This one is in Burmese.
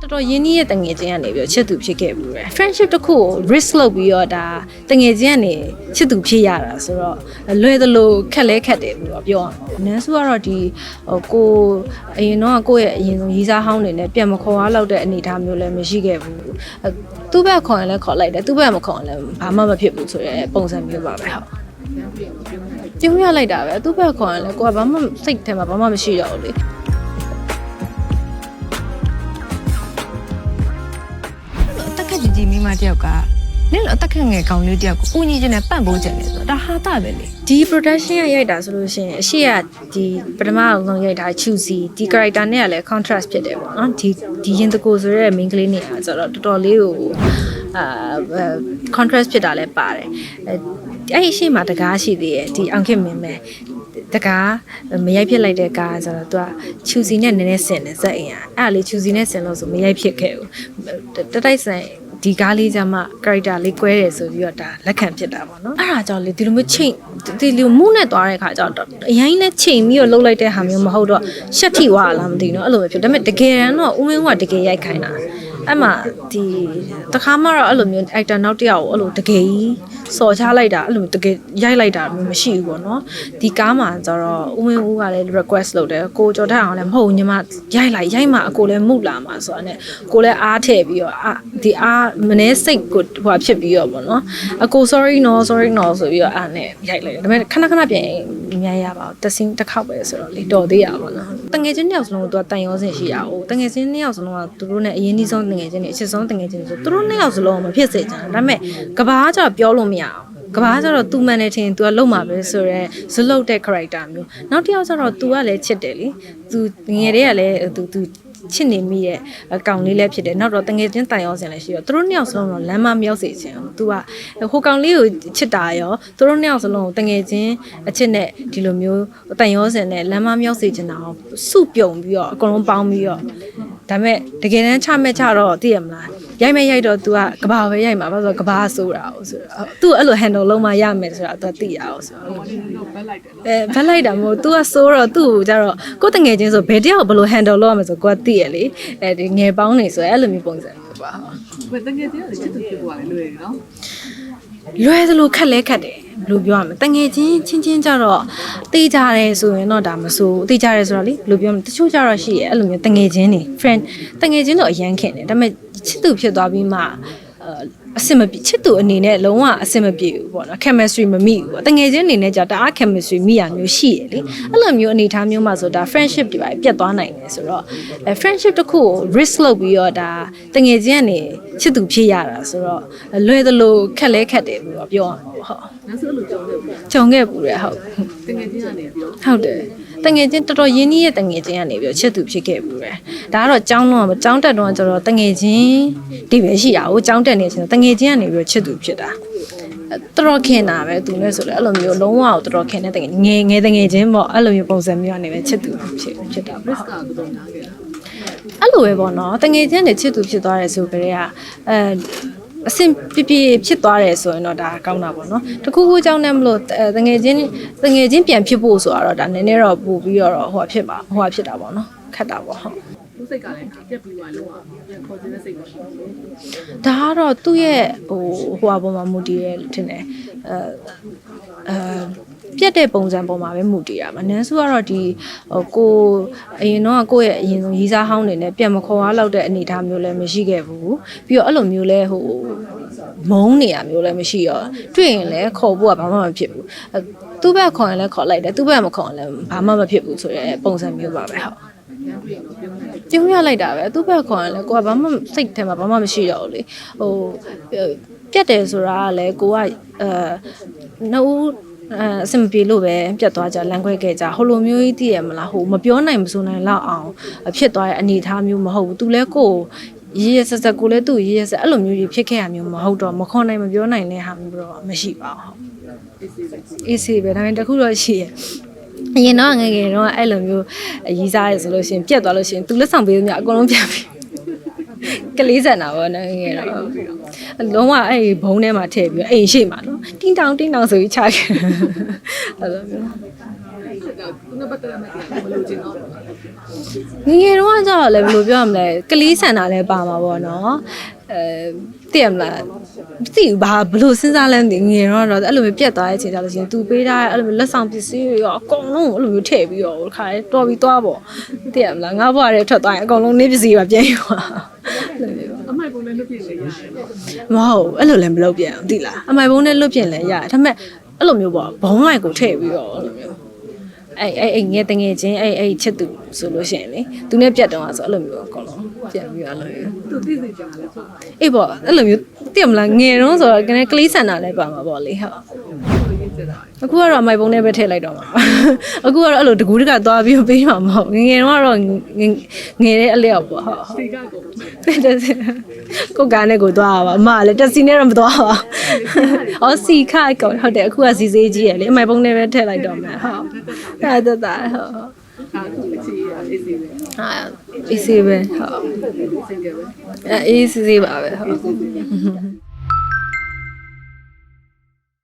တော်တော်ရင်းနှီးရဲ့တငယ်ချင်းကနေပြီးတော့ချစ်သူဖြစ်ခဲ့ဘူးတယ် friendship တစ်ခုကို risk လုပ်ပြီးတော့ဒါတငယ်ချင်းကနေချစ်သူဖြစ်ရတာဆိုတော့လွယ်သလိုခက်လဲခက်တယ်ပြီးတော့ပြောရအောင်နန်းစုကတော့ဒီဟိုကိုအရင်တော့ကိုယ့်ရဲ့အရင်ဆုံးရီးစားဟောင်းနေနဲ့ပြန်မခေါ်အားလောက်တဲ့အနေအထားမျိုးလည်းမရှိခဲ့ဘူးအဲသူ့ဘက်ခေါ်ရင်လည်းခေါ်လိုက်တယ်သူ့ဘက်မခေါ်ရင်လည်းဘာမှမဖြစ်ဘူးဆိုတဲ့ပုံစံမျိုးပါပဲဟုတ်ကျုံရလိုက်တာပဲသူ့ဘက်ခေါ်ရင်လည်းကိုကဘာမှစိတ်ထဲမှာဘာမှမရှိတော့ဘူးလေ ကြီးကြီးမိမတယောက်ကနဲ့လောတက်ခန့်ငယ်ကောင်လေးတယောက်ကိုပူညီခြင်းနဲ့ပန့်ပိုးခြင်းလေဆိုတော့ဒါဟာတာပဲလေဒီ production ကရိုက်တာဆိုလို့ရှိရင်အရှိကဒီပထမအဆုံးရိုက်တာ choosy ဒီ character နဲ့ကလည်း contrast ဖြစ်တယ်ပေါ့နော်ဒီဒီရင်တကိုဆိုတဲ့ main ကလေးနေရာဆိုတော့တော်တော်လေးကိုအာ contrast ဖြစ်တာလည်းပါတယ်အဲ့ဒီရှေ့မှာတကားရှိသေးရဲ့ဒီအောင်ခင်မင်းမဲတကားမရိုက်ဖြစ်လိုက်တဲ့ကားဆိုတော့သူကချူစီနဲ့နည်းနည်းဆင်တယ်ဇက်အင်အားအဲ့ဒါလေးချူစီနဲ့ဆင်လို့ဆိုမရိုက်ဖြစ်ခဲ့ဘူးတတိုက်ဆိုင် ဒီကားလေးကြမှာ character လေးကွဲတယ်ဆိုပြီးတော့ဒါလက်ခံဖြစ်တာပေါ့နော်အဲ့ဒါကြောင့်လေဒီလိုမျိုးချိန်ဒီလိုမှုနဲ့သွားတဲ့ခါကျတော့အရင်နဲ့ချိန်ပြီးတော့လှုပ်လိုက်တဲ့ဟာမျိုးမဟုတ်တော့ရှက်ထိသွားလားမသိဘူးနော်အဲ့လိုပဲဖြစ်ဒါပေမဲ့တကယ်တမ်းတော့ဦးမင်းကတကယ်ရိုက်ခိုင်းတာ အဲ့မှာဒီတခါမှတော့အဲ့လိုမျိုး actor နောက်တစ်ယောက်ကိုအဲ့လိုတကယ်ကြီးစော်ချလိုက်တာအဲ့လိုမျိုးတကယ်ရိုက်လိုက်တာမျိုးမရှိဘူးပေါ့နော်ဒီကားမှာကျတော့ဦးမင်းဦးကလည်း request လုပ်တယ်ကိုကြော်တက်အောင်လည်းမဟုတ်ဘူးညီမရိုက်လိုက်ရိုက်မှအကိုလည်းမှုလာမှာဆိုတာ ਨੇ ကိုလည်းအားထည့်ပြီးတော့အာဒီအားမနေစိတ်ကိုဟိုဖြစ်ပြီးတော့ပေါ့နော်အကို sorry no sorry no ဆိုပြီးတော့အားနဲ့ရိုက်လိုက်တယ်ဒါပေမဲ့ခဏခဏပြန်အများရပါဘူးတစင်းတစ်ခေါက်ပဲဆိုတော့လေတော်သေးရပါတော့တ ငယ်ချင်းတစ်ယောက်စလုံးကသူကတန်ရောစင်ရှိရအောင်တငယ်ချင်းနှစ်ယောက်စလုံးကသူတို့နဲ့အရင်ကြီးဆုံးတငယ်ချင်းတွေအချစ်ဆုံးတငယ်ချင်းတွေဆိုသူတို့နှစ်ယောက်စလုံးကမဖြစ်စေချင်ဘူးဒါပေမဲ့ကဘာကကျတော့ပြောလို့မရအောင်ကဘာကျတော့ तू မှန်တယ်ထင် तू ကလုံမှာပဲဆိုတော့ဇလုတ်တဲ့ character မျိုးနောက်တစ်ယောက်ကျတော့ तू ကလည်းချစ်တယ်လေ तू ငယ်တွေကလည်း तू तू ချစ်နေမိရဲ့အကောင်လေးလည်းဖြစ်တယ်နောက်တော့တငယ်ချင်းတိုင်ရောစင်လည်းရှိရောသူတို့နှစ်ယောက်စလုံးတော့လမ်းမမြောက်စေချင်အောင် तू ကဟိုကောင်လေးကိုချစ်တာရောသူတို့နှစ်ယောက်စလုံးကိုတငယ်ချင်းအချစ်နဲ့ဒီလိုမျိုးတိုင်ရောစင်နဲ့လမ်းမမြောက်စေချင်တာအောင်စုပြုံပြီးတော့အကုန်လုံးပေါင်းပြီးတော့ ဒါပေမဲ့တကယ်တမ်းချမဲ့ချတော့သိရမလားရိုက်မဲ့ရိုက်တော့ तू ကကဘာပဲရိုက်မှာဘာလို့ကဘာဆိုတာ哦ဆိုတော့ तू အဲ့လို handle လုံးမရမယ်ဆိုတာ तू သိရအောင်ဆိုတော့အဲဘက်လိုက်တာမဟုတ် तू ကဆိုးတော့သူ့ကိုကြတော့ကိုယ်တငယ်ချင်းဆိုဘယ်တယောက်ဘယ်လို handle လုပ်ရမလဲဆိုကိုကသိရလေအဲဒီငယ်ပေါင်းနေဆိုအဲ့လိုမျိုးပုံစံမျိုးပါဟုတ် ဘယ်တကယ်တည်းကချစ်သူဖြစ်သွားတယ်လွယ်နော် လွယ်သလိုခက်လဲခက်တယ်ဘယ်လိုပြောရမလဲတငယ်ချင်းချင်းချင်းကြတော့တေးကြတယ်ဆိုရင်တော့ဒါမဆိုးတေးကြတယ်ဆိုတော့လေဘယ်လိုပြောမလဲတချို့ကြတော့ရှိရဲ့အဲ့လိုမျိုးတငယ်ချင်းနေ friend တငယ်ချင်းတော့အရန်ခင်တယ်ဒါပေမဲ့ချစ်သူဖြစ်သွားပြီးမှ အဲအဆင်မပြေချစ်သူအနေနဲ့လုံးဝအဆင်မပြေဘူးပေါ့နော် chemistry မမိဘူးပေါ့တငယ်ချင်းအနေနဲ့じゃတအား chemistry မိရမျိုးရှိရလေအဲ့လိုမျိုးအနေအထားမျိုးမှာဆိုဒါ friendship တွေပါပြတ်သွားနိုင်တယ်ဆိုတော့အဲ friendship တစ်ခုကို risk လုပ်ပြီးတော့ဒါတငယ်ချင်းကနေချစ်သူဖြစ်ရတာဆိုတော့လွယ်သလိုခက်လဲခက်တယ်ပြီးတော့ပြောရမှာပေါ့ဟုတ်နောက်ဆိုအဲ့လိုကြောင်းတယ်ကြုံခဲ့ပူတယ်ဟုတ်တကယ်ချင်းကနေပြီးတော့ဟုတ်တယ် တငယ်ချင်းတော်တော်ရင်းနှီးရဲ့တငယ်ချင်းကနေပြီးတော့ချစ်သူဖြစ်ခဲ့ပူတယ်ဒါကတော့ចောင်းတော့ចောင်းတက်တော့ကျတော့တငယ်ချင်းဒီပဲရှိတာကိုចောင်းတက်နေချင်းတငယ်ချင်းကနေပြီးတော့ချစ်သူဖြစ်တာအဲတော်တော်ခင်တာပဲသူနဲ့ဆိုလည်းအဲ့လိုမျိုးလုံးဝတော်တော်ခင်တဲ့တငယ်ငယ်ငယ်တငယ်ချင်းပေါ့အဲ့လိုမျိုးပုံစံမျိုးကနေပဲချစ်သူဖြစ်ဖြစ်တာပေါ့ risk ကဘယ်လိုနားခဲ့တာ အဲ့လိုပဲပေါ့နော်တငယ်ချင်းတွေချစ်သူဖြစ်သွားတယ်ဆိုကြတဲ့ကအဲ အဆင်ပြပြဖြစ်သွားတယ်ဆိုရင်တော့ဒါကောင်းတာပေါ့နော်တခုခုကြောင့်လည်းမလို့အဲတငယ်ချင်းတငယ်ချင်းပြန်ဖြစ်ဖို့ဆိုတော့ဒါနည်းနည်းတော့ပို့ပြီးတော့ဟိုဖြစ်ပါဟိုဖြစ်တာပေါ့နော်ခက်တာပေါ့ဟုတ်သူစိတ်ကလည်းပြက်ပြီးသွားလို့ပြန်ခေါ်ခြင်းတဲ့စိတ်ကိုရှိတယ်ဒါကတော့သူ့ရဲ့ဟိုဟိုအပေါ်မှာမူတည်ရဲထင်တယ်အဲအဲ ပြက်တဲ့ပုံစံပေါ်မှာပဲမူတည်ရမှာနန်းစုကတော့ဒီဟိုကိုအရင်တော့ကိုယ့်ရဲ့အရင်ဆုံးရီးစားဟောင်းနေနဲ့ပြန်မခေါ်အားလောက်တဲ့အနေအထားမျိုးလည်းမရှိခဲ့ဘူးပြီးတော့အဲ့လိုမျိုးလဲဟိုမုန်းနေရမျိုးလည်းမရှိရောတွေ့ရင်လည်းခေါ်ဖို့ကဘာမှမဖြစ်ဘူးအဲသူ့ဘက်ခေါ်ရင်လည်းခေါ်လိုက်တယ်သူ့ဘက်မခေါ်ရင်လည်းဘာမှမဖြစ်ဘူးဆိုတဲ့ပုံစံမျိုးပါပဲဟုတ်ကျုံရလိုက်တာပဲသူ့ဘက်ခေါ်ရင်လည်းကိုကဘာမှစိတ်ထဲမှာဘာမှမရှိတော့ဘူးလေဟိုပြတ်တယ်ဆိုတာကလည်းကိုကအဲနှုတ် အဲအဆင်မပြေလို့ပဲပြတ်သွားကြလမ်းခွဲခဲ့ကြဟိုလိုမျိုးကြီးတည်ရမလားဟိုမပြောနိုင်မဆိုနိုင်လောက်အောင်ဖြစ်သွားတဲ့အနေအထားမျိုးမဟုတ်ဘူးသူလည်းကိုရေးရဆက်ဆက်ကိုလည်းသူ့ရေးရဆက်အဲ့လိုမျိုးကြီးဖြစ်ခဲ့ရမျိုးမဟုတ်တော့မခေါ်နိုင်မပြောနိုင်တဲ့ဟာမျိုးတော့မရှိပါဘူးအေးစေးပဲဒါပေမဲ့တခုတော့ရှိရအရင်တော့ငယ်ငယ်တော့အဲ့လိုမျိုးရီးစားရဆိုလို့ရှိရင်ပြက်သွားလို့ရှိရင်သူလက်ဆောင်ပေးသမျှအကုန်လုံးပြန်ပြီ ကလေးစံတာပေါ့နော်ငယ်ငယ်တော့လုံးဝအဲ့ဒီဘုံထဲမှာထည့်ပြီးအိမ်ရှိမှာနော်တင်းတောင်တင်းတောင်ဆိုပြီးချခဲ့အဲ့လိုမျိုးသူနဲ့ပတ်သက်တဲ့မလို့ချင်တော့ငယ်ငယ်တော့ကကြောက်လည်းဘယ်လိုပြောရမလဲကလေးဆန်တာလည်းပါမှာပေါ့နော်အဲသိရမလားမသိဘူးဘာဘယ်လိုစဉ်းစားလဲမသိဘူးငယ်တော့ကတော့အဲ့လိုမျိုးပြက်သွားတဲ့အချိန်ကျလို့ရှိရင် तू ပေးထားတဲ့အဲ့လိုမျိုးလက်ဆောင်ပစ္စည်းတွေရောအကုန်လုံးအဲ့လိုမျိုးထည့်ပြီးတော့ခါရဲတော်ပြီးသွားပေါ့သိရမလားငါ့ဘွားတွေထွက်သွားရင်အကုန်လုံးနေပစ္စည်းပါပြန်ယူပါအဲ့လို မျိုးအမိုက်ပုံနဲ့လွတ်ပြည့်လေရတယ်နော်မဟုတ်အဲ့လိုလည်းမလုပ်ပြန်ဘူးသိလားအမိုင်ဘုံနဲ့လွတ်ပြင်လည်းရတယ်ဒါပေမဲ့အဲ့လိုမျိုးပေါ့ဘုံလိုက်ကိုထည့်ပြီးတော့အဲ့လိုမျိုးအဲ့အဲ့အဲ့ငယ်တငယ်ချင်းအဲ့အဲ့ချစ်သူဆိုလို့ရှိရင်လေသူနဲ့ပြတ်တော့ဆိုအဲ့လိုမျိုးအကုန်လုံးပြန်ပြီးတော့အဲ့လိုမျိုးသူသိစေချင်တာလဲဆိုအေးပေါ့အဲ့လိုမျိုးသိရမလားငယ်တော့ဆိုတော့ကနေကလေးဆန်တာလည်းပါမှာပေါ့လေဟုတ် လို့ရင်းချင်တာအခုကတော့အမိုင်ဘုံနဲ့ပဲထည့်လိုက်တော့မှာအခုကတော့အဲ့လိုတကူးတကသွားပြီးပေးမှာမဟုတ်ငယ်ငယ်တော့ကတော့ငယ်ငယ်တဲ့အလျောက်ပေါ့ဟုတ်စီကကိုတက်စီကိုကားနဲ့ကိုသွားပါအမကလည်းတက်စီနဲ့တော့မသွားပါ။အော်စီခါကောဟုတ်တယ်အခုကစီစေးကြီးရလေအမိုင်ပုံနဲ့ပဲထည့်လိုက်တော့မယ်ဟုတ်။ဒါတက်တာဟုတ်အာသူအချီရအေးစီပဲ။ဟာအေးစေးပဲဟုတ်စိတ်ကြပဲ။အဲအေးစေးပါပဲဟုတ်